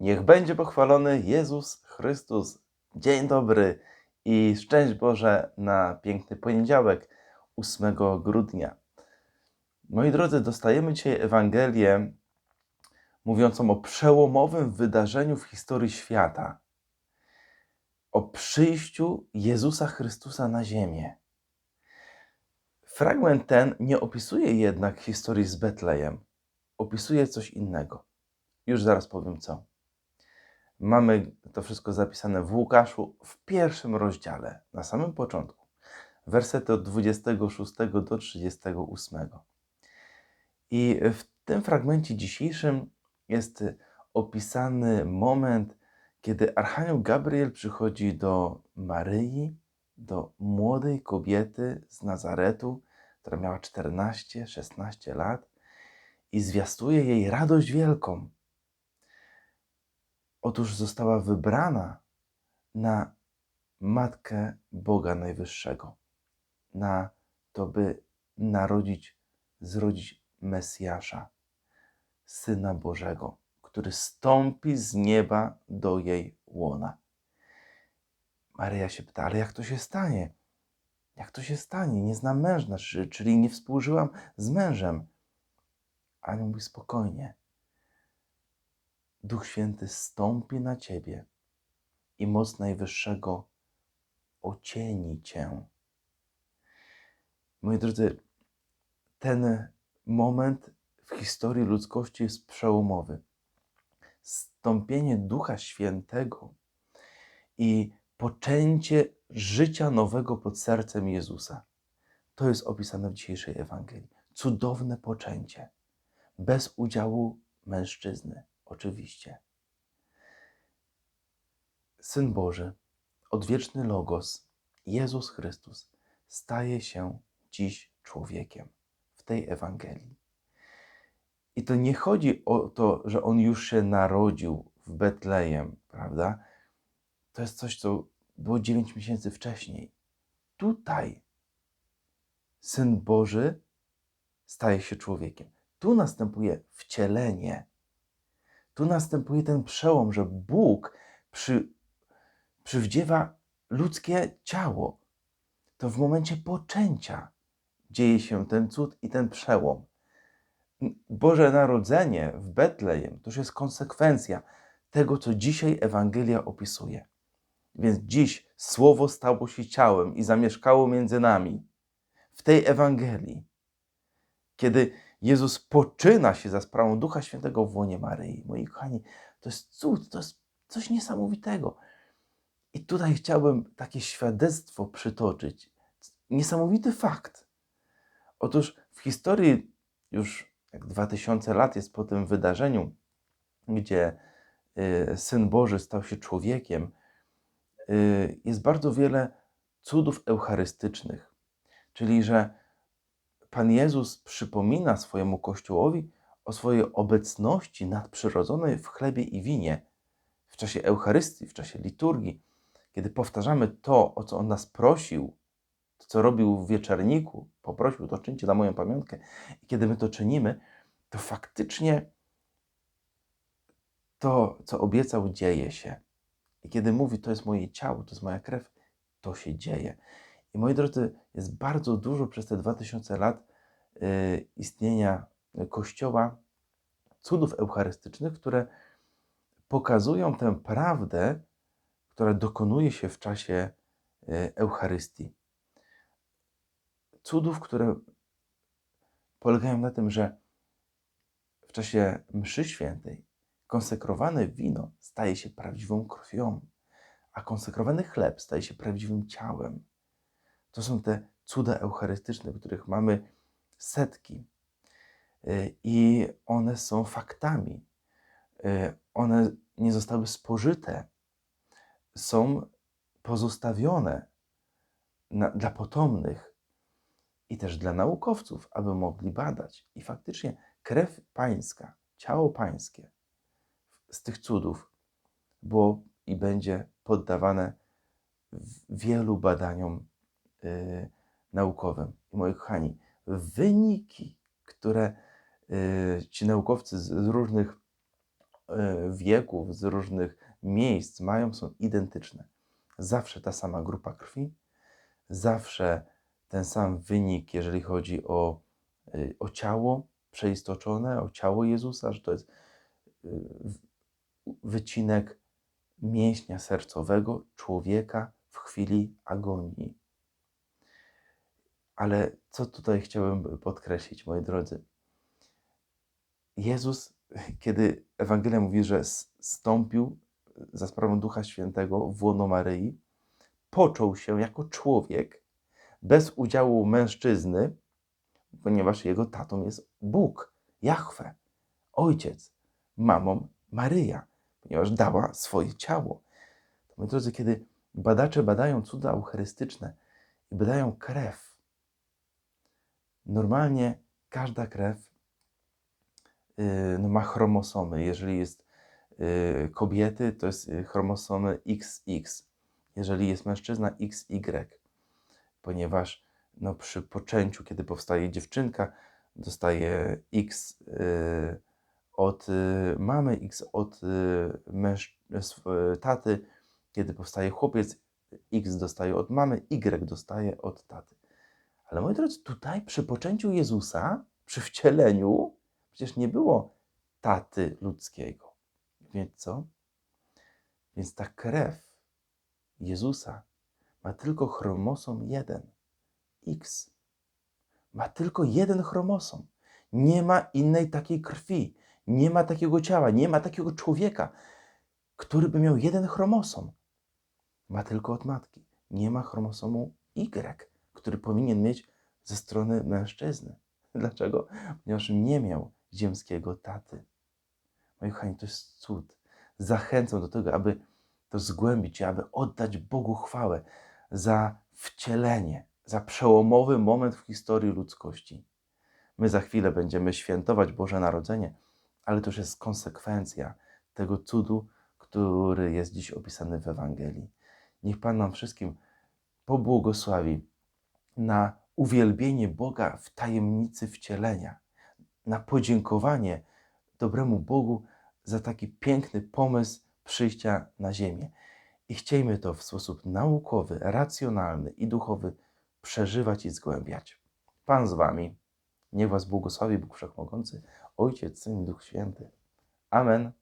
Niech będzie pochwalony Jezus Chrystus. Dzień dobry i szczęść Boże na piękny poniedziałek, 8 grudnia. Moi drodzy, dostajemy dzisiaj Ewangelię mówiącą o przełomowym wydarzeniu w historii świata. O przyjściu Jezusa Chrystusa na ziemię. Fragment ten nie opisuje jednak historii z Betlejem. Opisuje coś innego. Już zaraz powiem co. Mamy to wszystko zapisane w Łukaszu w pierwszym rozdziale, na samym początku. Wersety od 26 do 38. I w tym fragmencie dzisiejszym jest opisany moment, kiedy Archanioł Gabriel przychodzi do Maryi, do młodej kobiety z Nazaretu, która miała 14-16 lat i zwiastuje jej radość wielką. Otóż została wybrana na Matkę Boga Najwyższego, na to, by narodzić, zrodzić Mesjasza, Syna Bożego, który stąpi z nieba do jej łona. Maryja się pyta, ale jak to się stanie? Jak to się stanie? Nie znam męża, czyli nie współżyłam z mężem. Anioł mówi spokojnie. Duch Święty stąpi na ciebie i moc Najwyższego ocieni cię. Moi drodzy, ten moment w historii ludzkości jest przełomowy. Stąpienie Ducha Świętego i poczęcie życia nowego pod sercem Jezusa. To jest opisane w dzisiejszej Ewangelii. Cudowne poczęcie. Bez udziału mężczyzny, oczywiście. Syn Boży, odwieczny Logos, Jezus Chrystus, staje się dziś człowiekiem w tej Ewangelii. I to nie chodzi o to, że on już się narodził w Betlejem, prawda? To jest coś, co było 9 miesięcy wcześniej. Tutaj Syn Boży staje się człowiekiem. Tu następuje wcielenie. Tu następuje ten przełom, że Bóg przy, przywdziewa ludzkie ciało. To w momencie poczęcia dzieje się ten cud i ten przełom. Boże Narodzenie w Betlejem to już jest konsekwencja tego, co dzisiaj Ewangelia opisuje. Więc dziś Słowo stało się ciałem i zamieszkało między nami. W tej Ewangelii, kiedy Jezus poczyna się za sprawą Ducha Świętego w łonie Maryi. Moi kochani, to jest cud, to jest coś niesamowitego. I tutaj chciałbym takie świadectwo przytoczyć. Niesamowity fakt. Otóż w historii już jak 2000 lat jest po tym wydarzeniu, gdzie y, Syn Boży stał się człowiekiem, y, jest bardzo wiele cudów eucharystycznych. Czyli, że Pan Jezus przypomina swojemu Kościołowi o swojej obecności nadprzyrodzonej w chlebie i winie w czasie Eucharystii, w czasie liturgii, kiedy powtarzamy to, o co On nas prosił, to, co robił w wieczerniku, poprosił, to czyńcie na moją pamiątkę. I kiedy my to czynimy, to faktycznie to, co obiecał, dzieje się. I kiedy mówi, to jest moje ciało, to jest moja krew, to się dzieje. Moi drodzy, jest bardzo dużo przez te 2000 lat y, istnienia Kościoła cudów eucharystycznych, które pokazują tę prawdę, która dokonuje się w czasie y, Eucharystii. Cudów, które polegają na tym, że w czasie mszy świętej konsekrowane wino staje się prawdziwą krwią, a konsekrowany chleb staje się prawdziwym ciałem. To są te cuda eucharystyczne, których mamy setki. Y, I one są faktami. Y, one nie zostały spożyte. Są pozostawione na, dla potomnych i też dla naukowców, aby mogli badać. I faktycznie krew pańska, ciało pańskie z tych cudów było i będzie poddawane wielu badaniom y, naukowym. I moi kochani, wyniki, które y, ci naukowcy z, z różnych e, wieków, z różnych miejsc mają, są identyczne. Zawsze ta sama grupa krwi, zawsze ten sam wynik, jeżeli chodzi o, y, o ciało przeistoczone, o ciało Jezusa, że to jest y, wycinek mięśnia sercowego człowieka w chwili agonii. Ale co tutaj chciałbym podkreślić, moi drodzy? Jezus, kiedy Ewangelia mówi, że stąpił za sprawą Ducha Świętego w łono Maryi, począł się jako człowiek bez udziału mężczyzny, ponieważ jego tatą jest Bóg, Jahwe, Ojciec, mamą Maryja, ponieważ dała swoje ciało. Moi drodzy, kiedy badacze badają cuda eucharystyczne i badają krew, normalnie każda krew yy, no, ma chromosomy. Jeżeli jest yy, kobiety, to jest yy, chromosomy XX. Jeżeli jest mężczyzna, XY. Ponieważ no, przy poczęciu, kiedy powstaje dziewczynka, dostaje X od y, mamy, X od y, taty. Kiedy powstaje chłopiec, X dostaje od mamy, Y dostaje od taty. Ale moi drodzy, tutaj przy poczęciu Jezusa, przy wcieleniu, przecież nie było taty ludzkiego. Więc co? Więc ta krew Jezusa ma tylko chromosom 1, X. Ma tylko jeden chromosom. Nie ma innej takiej krwi, nie ma takiego ciała, nie ma takiego człowieka, który by miał jeden chromosom. Ma tylko od matki. Nie ma chromosomu Y, który powinien mieć ze strony mężczyzny. Dlaczego? Ponieważ nie miał ziemskiego taty. Moi kochani, to jest cud. Zachęcam do tego, aby to zgłębić i aby oddać Bogu chwałę za wcielenie, za przełomowy moment w historii ludzkości. My za chwilę będziemy świętować Boże Narodzenie, ale to już jest konsekwencja tego cudu, który jest dziś opisany w Ewangelii. Niech Pan nam wszystkim pobłogosławi na uwielbienie Boga w tajemnicy wcielenia, na podziękowanie dobremu Bogu za taki piękny pomysł przyjścia na ziemię. I chciejmy to w sposób naukowy, racjonalny i duchowy przeżywać i zgłębiać. Pan z Wami. Niech Was błogosławi Bóg Wszechmogący, Ojciec, Syn i Duch Święty. Amen.